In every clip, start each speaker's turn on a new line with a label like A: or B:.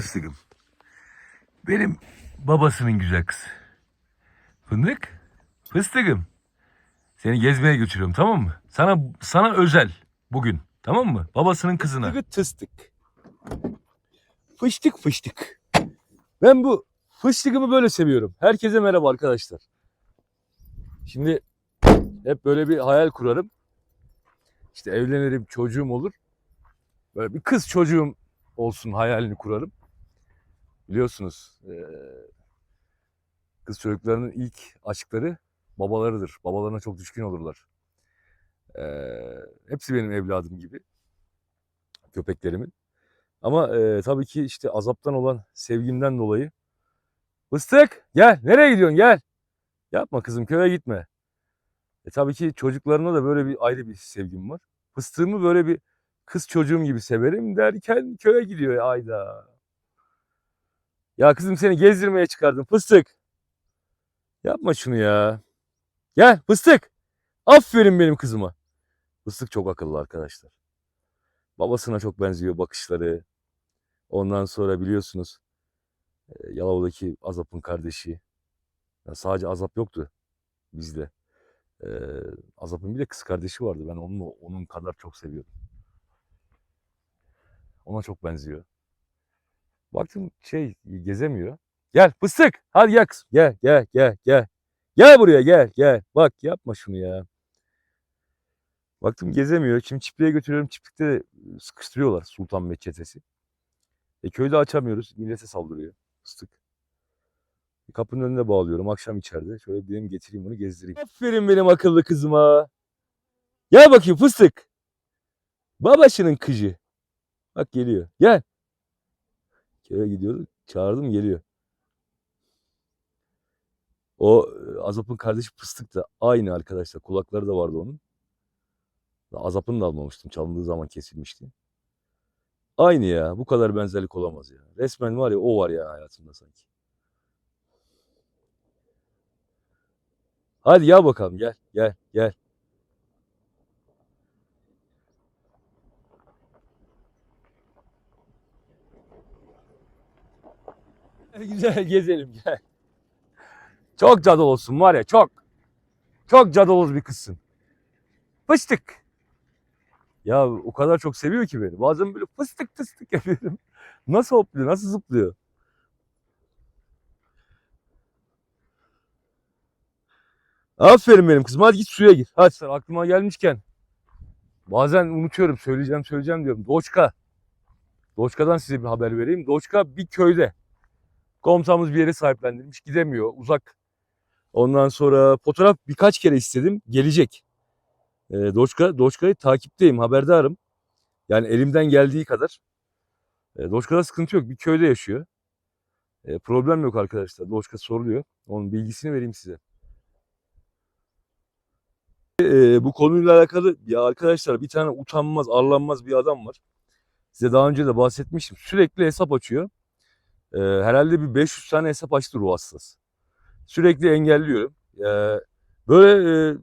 A: fıstıkım. Benim babasının güzel kızı. Fındık. Fıstıkım. Seni gezmeye götürüyorum tamam mı? Sana sana özel bugün. Tamam mı? Babasının kızına.
B: Fıstıkı tıstık. Fıştık fıştık. Ben bu fıştıkımı böyle seviyorum. Herkese merhaba arkadaşlar. Şimdi hep böyle bir hayal kurarım. İşte evlenirim, çocuğum olur. Böyle bir kız çocuğum olsun hayalini kurarım. Biliyorsunuz kız çocuklarının ilk aşkları babalarıdır. Babalarına çok düşkün olurlar. Hepsi benim evladım gibi köpeklerimin. Ama tabii ki işte azaptan olan sevgimden dolayı Fıstık gel nereye gidiyorsun gel. Yapma kızım köye gitme. E tabii ki çocuklarına da böyle bir ayrı bir sevgim var. Fıstığımı böyle bir kız çocuğum gibi severim derken köye gidiyor ayda. Ya kızım seni gezdirmeye çıkardım fıstık. Yapma şunu ya. Gel fıstık. Aferin benim kızıma. Fıstık çok akıllı arkadaşlar. Babasına çok benziyor bakışları. Ondan sonra biliyorsunuz e, Yalova'daki Azap'ın kardeşi. Ya sadece Azap yoktu bizde. E, Azap'ın bir de kız kardeşi vardı. Ben onu onun kadar çok seviyordum. Ona çok benziyor. Baktım şey gezemiyor. Gel fıstık. Hadi gel kızım. Gel gel gel gel. Gel buraya gel gel. Bak yapma şunu ya. Baktım gezemiyor. Şimdi çiftliğe götürüyorum. Çiftlikte sıkıştırıyorlar Sultan Mehmet çetesi. E köyde açamıyoruz. Millete saldırıyor. Fıstık. E, Kapının önüne bağlıyorum. Akşam içeride. Şöyle bir dedim getireyim bunu gezdireyim. Aferin benim akıllı kızıma. Gel bakayım fıstık. Babaşının kıcı. Bak geliyor. Gel. Köye gidiyordu. Çağırdım geliyor. O e, Azap'ın kardeşi Fıstık da aynı arkadaşlar. Kulakları da vardı onun. Azap'ını da almamıştım. Çalındığı zaman kesilmişti. Aynı ya. Bu kadar benzerlik olamaz ya. Resmen var ya o var ya hayatımda sanki. Hadi ya bakalım gel gel gel. Güzel gezelim gel. Çok cadı olsun var ya çok. Çok cadaloz bir kızsın. Fıstık. Ya o kadar çok seviyor ki beni. Bazen böyle fıstık fıstık yapıyorum. Nasıl hopluyor, nasıl zıplıyor. Aferin benim kızım. Hadi git suya gir. Hadi sen aklıma gelmişken. Bazen unutuyorum. Söyleyeceğim söyleyeceğim diyorum. Doçka. Doçka'dan size bir haber vereyim. Doçka bir köyde. Komutanımız bir yere sahiplendirmiş. Gidemiyor. Uzak. Ondan sonra fotoğraf birkaç kere istedim. Gelecek. E, Doçka, Doçka'yı takipteyim, haberdarım. Yani elimden geldiği kadar. E, Doçka'da sıkıntı yok. Bir köyde yaşıyor. E, problem yok arkadaşlar. Doçka soruluyor. Onun bilgisini vereyim size. E, bu konuyla alakalı ya arkadaşlar bir tane utanmaz, arlanmaz bir adam var. Size daha önce de bahsetmiştim. Sürekli hesap açıyor. E, herhalde bir 500 tane hesap açtı ruh hastası. Sürekli engelliyorum. E, böyle e,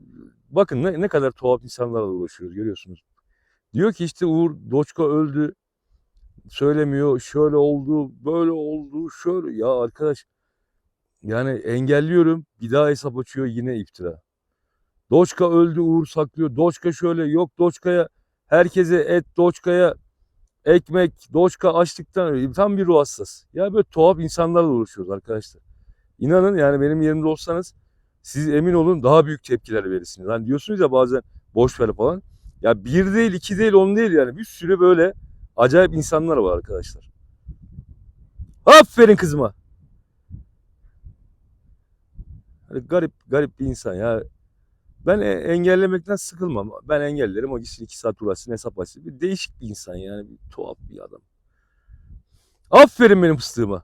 B: bakın ne, ne kadar tuhaf insanlarla uğraşıyoruz görüyorsunuz. Diyor ki işte Uğur Doçka öldü. Söylemiyor. Şöyle oldu, böyle oldu, şöyle. Ya arkadaş yani engelliyorum. Bir daha hesap açıyor yine iftira. Doçka öldü Uğur saklıyor. Doçka şöyle yok Doçka'ya herkese et Doçka'ya ekmek Doçka açlıktan tam bir ruh hastası. Ya böyle tuhaf insanlarla uğraşıyoruz arkadaşlar. İnanın yani benim yerimde olsanız siz emin olun daha büyük tepkiler verirsiniz. Hani diyorsunuz ya bazen boş ver falan. Ya bir değil, iki değil, on değil yani. Bir sürü böyle acayip insanlar var arkadaşlar. Aferin kızıma. Hani garip garip bir insan ya. Ben e- engellemekten sıkılmam. Ben engellerim. O gitsin iki saat uğraşsın hesap açsın. Bir değişik bir insan yani. Bir tuhaf bir adam. Aferin benim fıstığıma.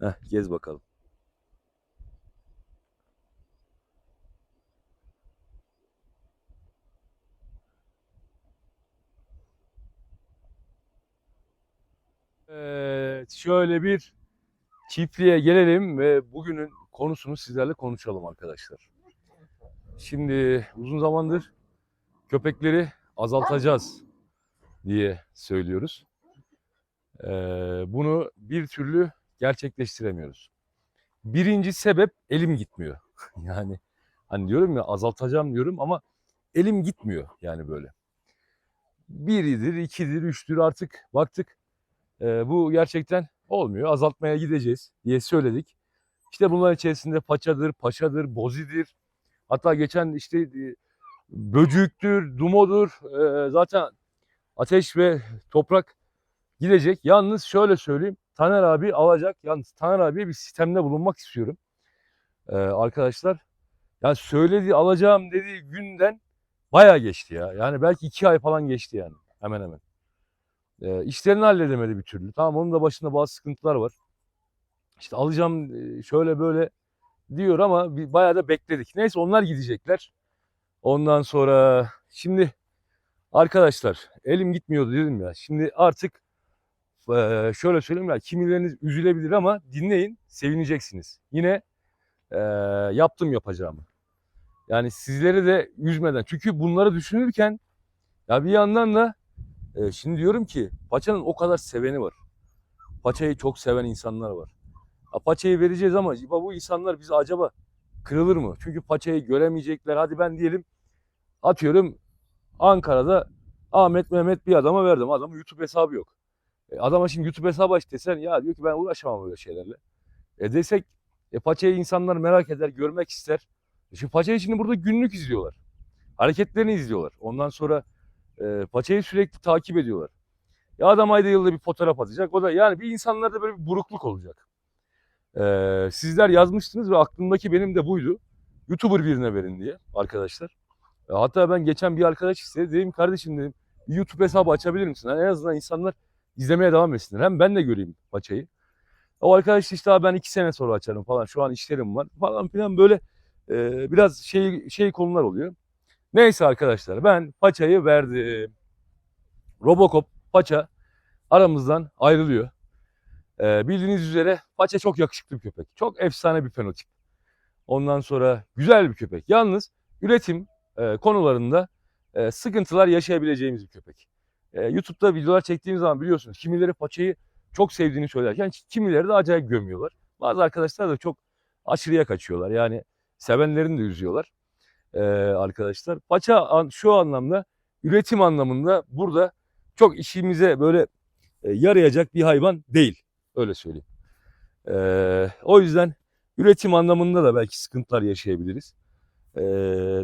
B: Heh, gez bakalım. Evet, şöyle bir çiftliğe gelelim ve bugünün konusunu sizlerle konuşalım arkadaşlar. Şimdi uzun zamandır köpekleri azaltacağız. diye söylüyoruz. Ee, bunu bir türlü gerçekleştiremiyoruz. Birinci sebep elim gitmiyor. yani hani diyorum ya azaltacağım diyorum ama elim gitmiyor yani böyle. Biridir, ikidir, üçtür artık baktık. Ee, bu gerçekten olmuyor. Azaltmaya gideceğiz diye söyledik. İşte bunların içerisinde paçadır, paşadır, bozidir. Hatta geçen işte e, böcüktür, dumodur. Ee, zaten ateş ve toprak gidecek. Yalnız şöyle söyleyeyim. Taner abi alacak. Yalnız Taner abiye bir sistemde bulunmak istiyorum. Ee, arkadaşlar. Yani söylediği alacağım dediği günden bayağı geçti ya. Yani belki iki ay falan geçti yani. Hemen hemen. Ee, işlerini halledemedi bir türlü. Tamam onun da başında bazı sıkıntılar var. İşte alacağım e, şöyle böyle diyor ama bir, bayağı da bekledik. Neyse onlar gidecekler. Ondan sonra şimdi arkadaşlar elim gitmiyordu dedim ya. Şimdi artık eee, şöyle söyleyeyim ya kimileriniz üzülebilir ama dinleyin sevineceksiniz. Yine eee, yaptım yapacağımı. Yani sizleri de üzmeden. Çünkü bunları düşünürken ya bir yandan da e, şimdi diyorum ki paçanın o kadar seveni var. Paçayı çok seven insanlar var. Paçayı vereceğiz ama bu insanlar bize acaba kırılır mı? Çünkü paçayı göremeyecekler. Hadi ben diyelim atıyorum Ankara'da Ahmet Mehmet bir adama verdim. Adamın YouTube hesabı yok. E, adama şimdi YouTube hesabı aç desen ya diyor ki ben uğraşamam böyle şeylerle. E desek e, paçayı insanlar merak eder, görmek ister. E, şimdi paçayı şimdi burada günlük izliyorlar. Hareketlerini izliyorlar. Ondan sonra e, paçayı sürekli takip ediyorlar. Ya adam ayda yılda bir fotoğraf atacak. O da yani bir insanlarda böyle bir burukluk olacak. E, sizler yazmıştınız ve aklımdaki benim de buydu. YouTuber birine verin diye arkadaşlar. E, hatta ben geçen bir arkadaş istedi. Dedim kardeşim dedim YouTube hesabı açabilir misin? Hani en azından insanlar izlemeye devam etsinler. Hem ben de göreyim paçayı. O arkadaş işte "Abi ben iki sene sonra açarım falan. Şu an işlerim var falan filan böyle e, biraz şey şey konular oluyor. Neyse arkadaşlar ben paçayı verdim. Robocop paça aramızdan ayrılıyor. E, bildiğiniz üzere paça çok yakışıklı bir köpek. Çok efsane bir fenotip. Ondan sonra güzel bir köpek. Yalnız üretim e, konularında e, sıkıntılar yaşayabileceğimiz bir köpek. E, YouTube'da videolar çektiğimiz zaman biliyorsunuz kimileri paçayı çok sevdiğini söylerken kimileri de acayip gömüyorlar. Bazı arkadaşlar da çok aşırıya kaçıyorlar. Yani sevenlerini de üzüyorlar e, arkadaşlar. Paça an- şu anlamda üretim anlamında burada çok işimize böyle e, yarayacak bir hayvan değil. Öyle söyleyeyim. E, o yüzden üretim anlamında da belki sıkıntılar yaşayabiliriz. E,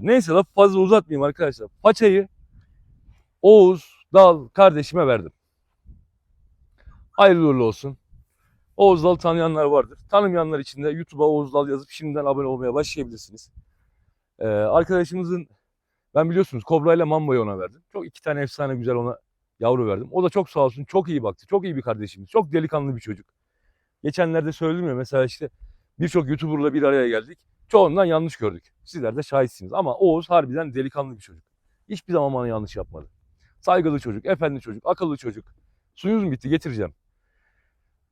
B: neyse lafı fazla uzatmayayım arkadaşlar. Paçayı Oğuz Dal kardeşime verdim. Hayırlı uğurlu olsun. Oğuz Dal tanıyanlar vardır. Tanımayanlar için de YouTube'a Oğuz Dal yazıp şimdiden abone olmaya başlayabilirsiniz. Ee, arkadaşımızın ben biliyorsunuz Kobra ile Mambo'yu ona verdim. Çok iki tane efsane güzel ona yavru verdim. O da çok sağ olsun çok iyi baktı. Çok iyi bir kardeşimiz. Çok delikanlı bir çocuk. Geçenlerde söyledim ya mesela işte birçok YouTuber'la bir araya geldik. Çoğundan yanlış gördük. Sizler de şahitsiniz. Ama Oğuz harbiden delikanlı bir çocuk. Hiçbir zaman bana yanlış yapmadı. Saygılı çocuk, efendi çocuk, akıllı çocuk. Suyunuz mu bitti? Getireceğim.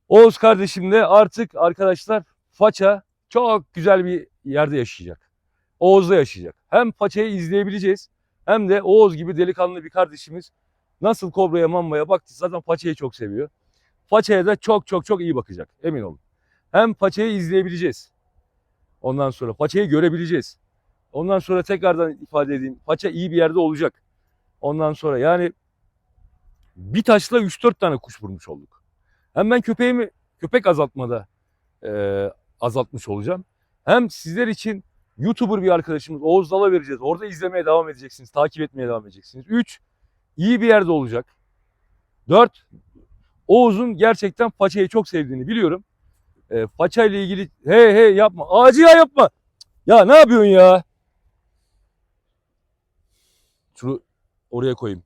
B: Oğuz kardeşim de artık arkadaşlar Faça çok güzel bir yerde yaşayacak. Oğuz'da yaşayacak. Hem Faça'yı izleyebileceğiz hem de Oğuz gibi delikanlı bir kardeşimiz nasıl Kobra'ya Mamba'ya baktı zaten Faça'yı çok seviyor. Faça'ya da çok çok çok iyi bakacak emin olun. Hem Faça'yı izleyebileceğiz. Ondan sonra Faça'yı görebileceğiz. Ondan sonra tekrardan ifade edeyim. Faça iyi bir yerde olacak. Ondan sonra yani bir taşla 3-4 tane kuş vurmuş olduk. Hem ben köpeğimi köpek azaltmada e, azaltmış olacağım. Hem sizler için YouTuber bir arkadaşımız Oğuz Dal'a vereceğiz. Orada izlemeye devam edeceksiniz. Takip etmeye devam edeceksiniz. 3. iyi bir yerde olacak. 4. Oğuz'un gerçekten paçayı çok sevdiğini biliyorum. E, paça ile ilgili hey hey yapma. Ağacı ya yapma. Ya ne yapıyorsun ya? Şunu oraya koyayım.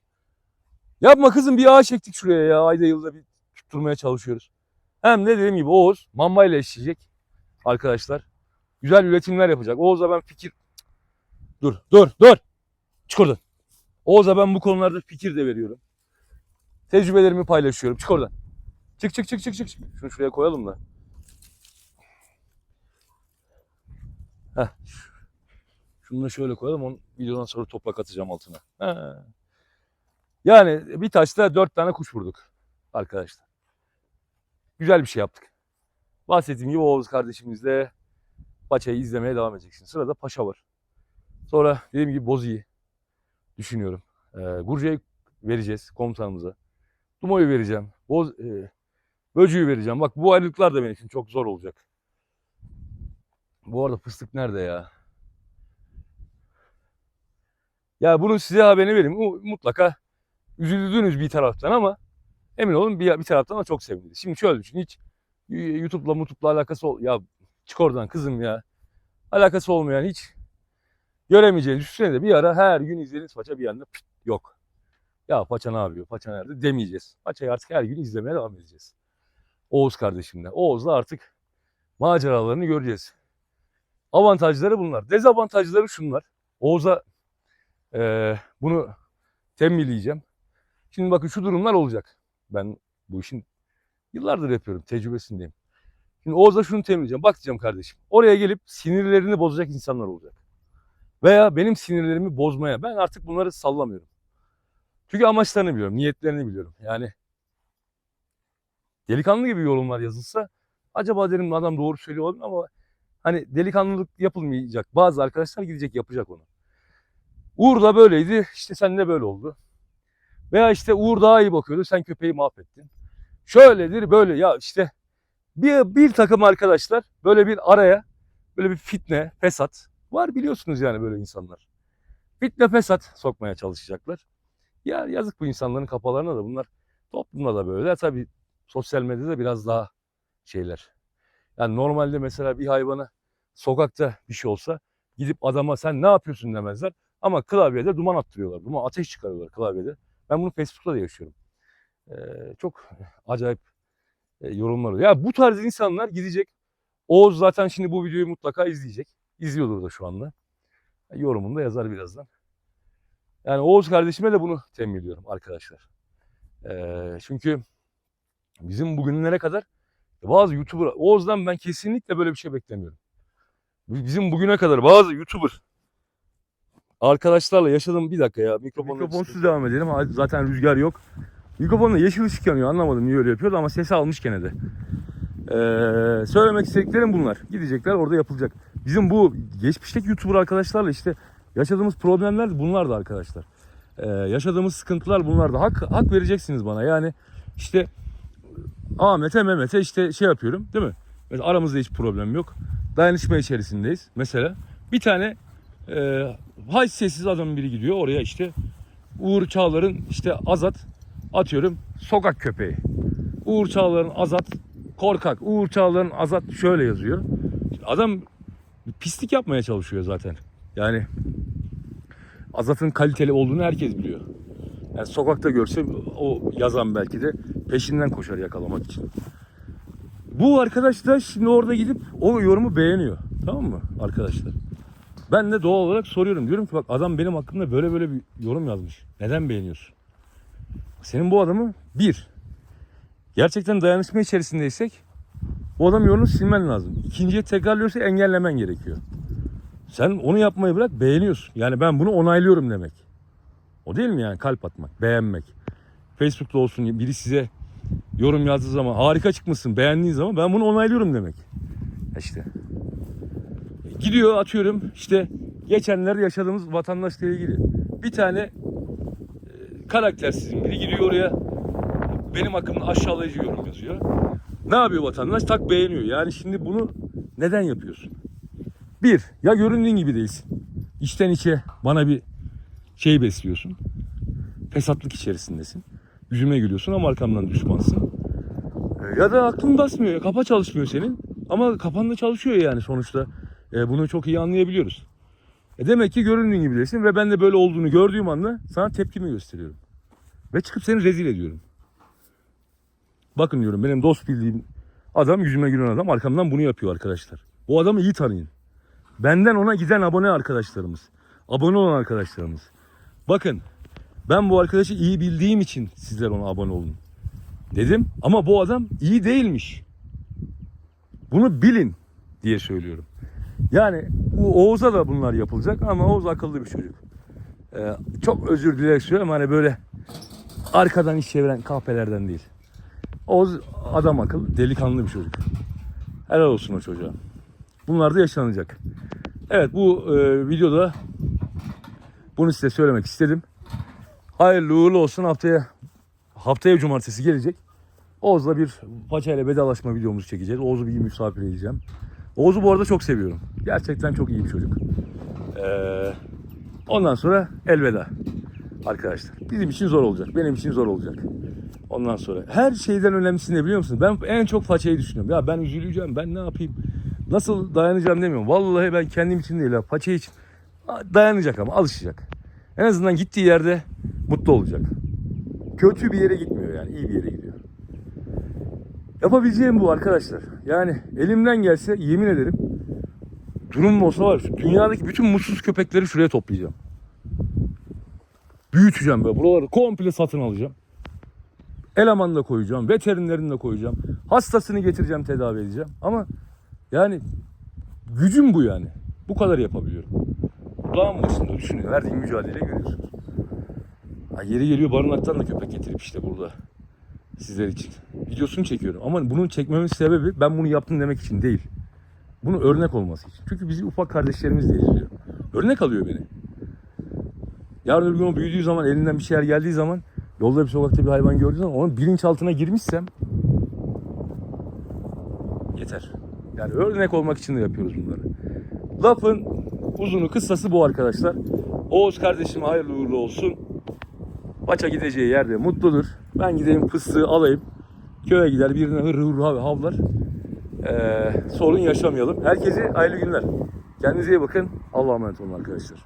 B: Yapma kızım bir ağaç çektik şuraya ya. Ayda yılda bir tutturmaya çalışıyoruz. Hem de dediğim gibi Oğuz Mamba ile eşleyecek arkadaşlar. Güzel üretimler yapacak. Oğuz'a ben fikir... Dur dur dur. Çık oradan. Oğuz'a ben bu konularda fikir de veriyorum. Tecrübelerimi paylaşıyorum. Çık oradan. Çık çık çık çık çık. Şunu şuraya koyalım da. Heh. Şunu da şöyle koyalım. Onu videodan sonra toprak atacağım altına. He. Yani bir taşta dört tane kuş vurduk arkadaşlar. Güzel bir şey yaptık. Bahsettiğim gibi Oğuz kardeşimizle Paça'yı izlemeye devam edeceksin. Sırada Paşa var. Sonra dediğim gibi Bozi'yi düşünüyorum. Ee, Gurca'yı vereceğiz komutanımıza. Dumo'yu vereceğim. Boz, e, Böcü'yü vereceğim. Bak bu ayrılıklar da benim için çok zor olacak. Bu arada fıstık nerede ya? Ya bunu size haberini vereyim. Mutlaka üzüldünüz bir taraftan ama emin olun bir, bir taraftan da çok sevindiniz. Şimdi şöyle düşün. Hiç YouTube'la mutupla alakası ol... Ya çık oradan kızım ya. Alakası olmayan hiç göremeyeceğiniz üstüne de bir ara her gün izlediğiniz paça bir anda püt, yok. Ya paça ne yapıyor? Paça nerede? Demeyeceğiz. Paçayı artık her gün izlemeye devam edeceğiz. Oğuz kardeşimle. Oğuz'la artık maceralarını göreceğiz. Avantajları bunlar. Dezavantajları şunlar. Oğuz'a eee, bunu tembihleyeceğim. Şimdi bakın şu durumlar olacak. Ben bu işin yıllardır yapıyorum. Tecrübesindeyim. Şimdi Oğuz'a şunu temizleyeceğim. Bak diyeceğim kardeşim. Oraya gelip sinirlerini bozacak insanlar olacak. Veya benim sinirlerimi bozmaya. Ben artık bunları sallamıyorum. Çünkü amaçlarını biliyorum. Niyetlerini biliyorum. Yani delikanlı gibi yorumlar yazılsa acaba derim adam doğru söylüyor olabilir ama hani delikanlılık yapılmayacak. Bazı arkadaşlar gidecek yapacak onu. Uğur da böyleydi. işte sen de böyle oldu. Veya işte Uğur daha iyi bakıyordu. Sen köpeği mahvettin. Şöyledir böyle ya işte bir, bir takım arkadaşlar böyle bir araya böyle bir fitne, fesat var biliyorsunuz yani böyle insanlar. Fitne, fesat sokmaya çalışacaklar. Ya yazık bu insanların kafalarına da bunlar toplumda da böyle. Tabii sosyal medyada biraz daha şeyler. Yani normalde mesela bir hayvana sokakta bir şey olsa gidip adama sen ne yapıyorsun demezler. Ama klavyede duman attırıyorlar. Duman ateş çıkarıyorlar klavyede. Ben bunu Facebook'ta da yaşıyorum. Ee, çok acayip yorumlar oluyor. Ya bu tarz insanlar gidecek. Oğuz zaten şimdi bu videoyu mutlaka izleyecek. İzliyordur da şu anda. Yorumunu da yazar birazdan. Yani Oğuz kardeşime de bunu temin ediyorum arkadaşlar. Ee, çünkü bizim bugünlere kadar bazı YouTuber, Oğuz'dan ben kesinlikle böyle bir şey beklemiyorum. Bizim bugüne kadar bazı YouTuber arkadaşlarla yaşadığım bir dakika ya mikrofonu mikrofonsuz devam edelim. Zaten rüzgar yok. Mikrofonda yeşil ışık yanıyor. Anlamadım niye öyle yapıyordu ama sesi almış gene de. Ee, söylemek istediklerim bunlar. Gidecekler orada yapılacak. Bizim bu geçmişteki YouTuber arkadaşlarla işte yaşadığımız problemler bunlardı arkadaşlar. Ee, yaşadığımız sıkıntılar bunlardı. Hak, hak vereceksiniz bana. Yani işte Ahmet'e Mehmet'e işte şey yapıyorum değil mi? Mesela aramızda hiç problem yok. Dayanışma içerisindeyiz. Mesela bir tane e, haysiyetsiz adamın biri gidiyor oraya işte Uğur Çağlar'ın işte Azat atıyorum sokak köpeği. Uğur Çağlar'ın Azat korkak. Uğur Çağlar'ın Azat şöyle yazıyor. Adam pislik yapmaya çalışıyor zaten. Yani Azat'ın kaliteli olduğunu herkes biliyor. Yani sokakta görse o yazan belki de peşinden koşar yakalamak için. Bu arkadaş da şimdi orada gidip o yorumu beğeniyor. Tamam mı arkadaşlar? Ben de doğal olarak soruyorum. Diyorum ki bak adam benim hakkımda böyle böyle bir yorum yazmış. Neden beğeniyorsun? Senin bu adamı bir, gerçekten dayanışma içerisindeysek bu adam yolunu silmen lazım. İkinciye tekrarlıyorsa engellemen gerekiyor. Sen onu yapmayı bırak beğeniyorsun. Yani ben bunu onaylıyorum demek. O değil mi yani kalp atmak, beğenmek. Facebook'ta olsun biri size yorum yazdığı zaman harika çıkmışsın beğendiğin zaman ben bunu onaylıyorum demek. İşte. Gidiyor atıyorum işte geçenlerde yaşadığımız vatandaşla ilgili. Bir tane e, karaktersizin biri gidiyor oraya benim hakkımda aşağılayıcı yorum yazıyor. Ne yapıyor vatandaş? Tak beğeniyor. Yani şimdi bunu neden yapıyorsun? Bir, ya göründüğün gibi değilsin. İçten içe bana bir şey besliyorsun. Fesatlık içerisindesin. Yüzüme gülüyorsun ama arkamdan düşmansın. E, Ya da aklın basmıyor. ya, Kafa çalışmıyor senin. Ama kafan da çalışıyor yani sonuçta. E, bunu çok iyi anlayabiliyoruz. E demek ki göründüğün gibi değilsin ve ben de böyle olduğunu gördüğüm anda sana tepkimi gösteriyorum. Ve çıkıp seni rezil ediyorum. Bakın diyorum benim dost bildiğim adam yüzüme gülen adam arkamdan bunu yapıyor arkadaşlar. O adamı iyi tanıyın. Benden ona giden abone arkadaşlarımız. Abone olan arkadaşlarımız. Bakın ben bu arkadaşı iyi bildiğim için sizler ona abone olun. Dedim ama bu adam iyi değilmiş. Bunu bilin diye söylüyorum. Yani bu Oğuz'a da bunlar yapılacak ama Oğuz akıllı bir çocuk. Ee, çok özür dileyerek söylüyorum hani böyle arkadan iş çeviren kahpelerden değil. Oğuz adam akıl, delikanlı bir çocuk. Helal olsun o çocuğa. Bunlar da yaşanacak. Evet bu e, videoda bunu size söylemek istedim. Hayırlı uğurlu olsun haftaya haftaya cumartesi gelecek. Oğuz'la bir paçayla vedalaşma videomuzu çekeceğiz. Oğuz'u bir misafir edeceğim. Oğuz'u bu arada çok seviyorum. Gerçekten çok iyi bir çocuk. Ee, ondan sonra elveda arkadaşlar. Bizim için zor olacak. Benim için zor olacak. Ondan sonra her şeyden önemlisi ne biliyor musun? Ben en çok façayı düşünüyorum. Ya ben üzüleceğim. Ben ne yapayım? Nasıl dayanacağım demiyorum. Vallahi ben kendim için değil ya. İçin dayanacak ama alışacak. En azından gittiği yerde mutlu olacak. Kötü bir yere gitmiyor yani. iyi bir yere gidiyor. Yapabileceğim bu arkadaşlar. Yani elimden gelse yemin ederim durum olsa var. Dünyadaki bütün mutsuz köpekleri şuraya toplayacağım. Büyüteceğim böyle. Buraları komple satın alacağım. Eleman da koyacağım. Veterinerini koyacağım. Hastasını getireceğim tedavi edeceğim. Ama yani gücüm bu yani. Bu kadar yapabiliyorum. Dağın başında düşünün. Verdiğim mücadele görüyorsunuz. Ha, yeri geliyor barınaktan da köpek getirip işte burada sizler için. Videosunu çekiyorum. Ama bunun çekmemin sebebi ben bunu yaptım demek için değil. Bunu örnek olması için. Çünkü bizi ufak kardeşlerimiz de izliyor. Örnek alıyor beni. Yarın öbür gün o büyüdüğü zaman elinden bir şeyler geldiği zaman yolda bir sokakta bir hayvan gördüğü zaman onun bilinçaltına girmişsem yeter. Yani örnek olmak için de yapıyoruz bunları. Lafın uzunu kıssası bu arkadaşlar. Oğuz kardeşim hayırlı uğurlu olsun. Paça gideceği yerde mutludur. Ben gideyim fıstığı alayım. Köye gider birine hır hır hav- havlar. Ee, sorun yaşamayalım. Herkese hayırlı günler. Kendinize iyi bakın. Allah'a emanet olun arkadaşlar.